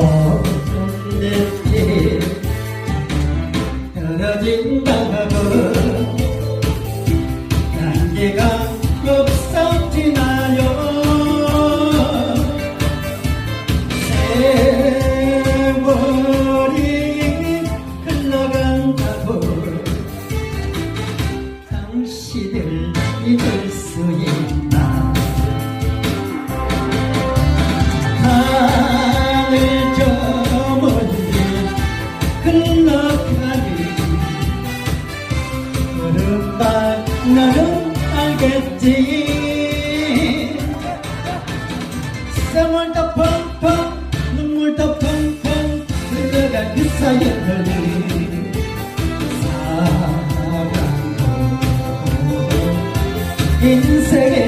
Oh. 금발 너는 알겠지. 쌍월도 펑펑 눈물도 펑펑 흘러간 그 사연들이. 사랑도 인생의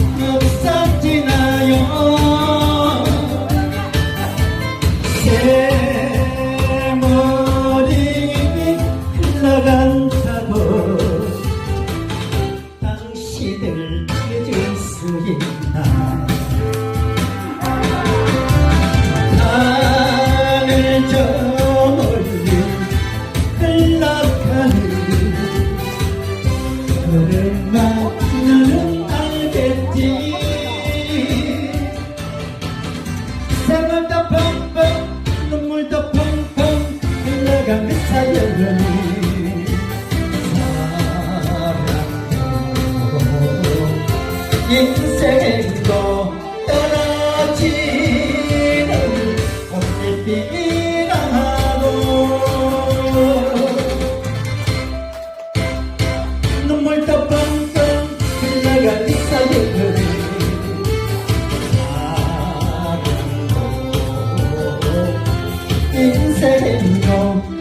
she did. 인생도 떨어지는 꽃잎이라고 눈물도 뻥뻥 흘러간 이사의 사랑도 인생도